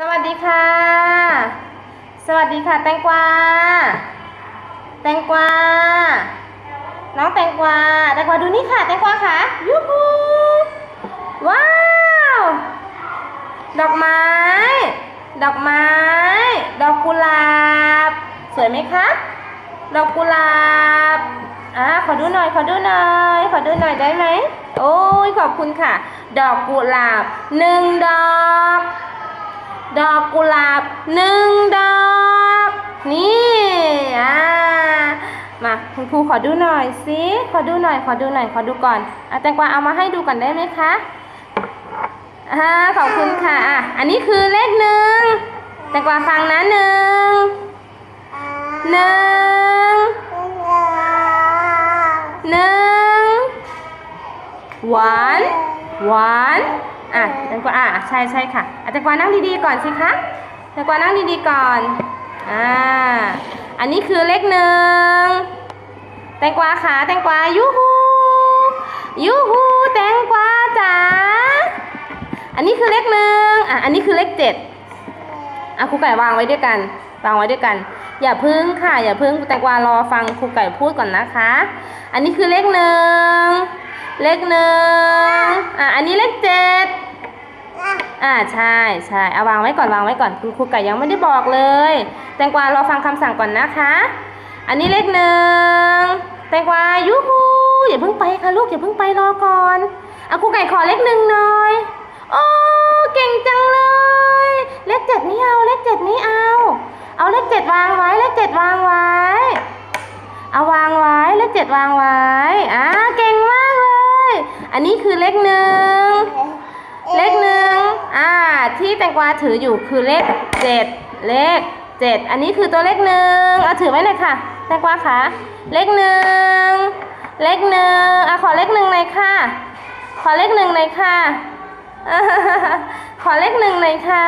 สวัสดีค่ะ สวัสดีค่ะ แตงกวา แตงกวา น้องแตงกวา แตงกวาดูนี่ค่ะ แตงกวาค่ะยูฮูว้าว ดอกไม้ ดอกไม้ ดอกกุหลาบ สวยไหมคะ ดอกกุหลาบ อ่า ขอดูหน่อย ขอดูหน่อย ขอดูหน่อยได้ไหม โอ้ย ขอบคุณค่ะ ดอกกุหลาบหนึ่งดอก ดอกกุหลาบหนึ่งดอก นี่อ่ามาคุณครูขอดูหน่อยสิขอดูหน่อย ขอดูหน่อย ขอดูก่อนอาแตงกวาเอามาให้ดูก่อนได้ไหมคะอ่าขอบคุณค่ะอะอันนี้คือเลขหนึ่งแตงกวาฟังนะหนึ่งหนึ่งหนึ่งหวาน หวานอะแตงกวาอะใช่ใช่ค่ะอะแตงกวานั่งดีๆก่อนสิคะแตงกวานั่งดีๆก่อนอ่าอันนี้คือเลขหนึ่งแตงกวาขาแตงกวายูฮูยูฮูแตงกวาจ๋าอันนี้คือเลขหนึ่งอะอันนี้คือเลขเจ็ดอะครูไก่วางไว้ด้วยกันวางไว้ด้วยกัน อย่าพึ่งค่ะ อย่าพึ่งแตงกวารอฟังครูไก่พูดก่อนนะคะ อันนี้คือเลขหนึ่ง เลขหนึ่งอะอันนี้เลขเจ็ดอ่าใช่ใช่เอาวางไว้ก่อนวางไว้ก่อนคุณครูไก่ยังไม่ได้บอกเลย แตงกวารอฟังคำสั่งก่อนนะคะ อันนี้เลขหนึ่งแตงกวายูฮูอย่าเพิ่งไปค่ะลูกอย่าเพิ่งไปรอก่อนเอะครูไก่ขอเลขหนึ่งหน่อยโอ้เก่งจังเลย เลขเจ็ดนี่เอาเลขเจ็ดนี่เอา เอาเลขเจ็ดวางไว้เลขเจ็ดวางไว้ เอาวางไว้เลขเจ็ดวางไว้อ่าเก่ง อันนี้คือเลขหนึ่งเลขหนึ่งอ่า ที่แตงกวาถืออยู่คือเลขเจ็ดเลขเจ็ดอันนี้คือตัวเลขหนึ่งเอาถือไว้หน่อยค่ะ แตงกวาคะเลขหนึ่งเลขหนึ่งอะขอเลขหนึ่งหน่อยค่ะ ขอเลขหนึ่งหน่อยค่ะ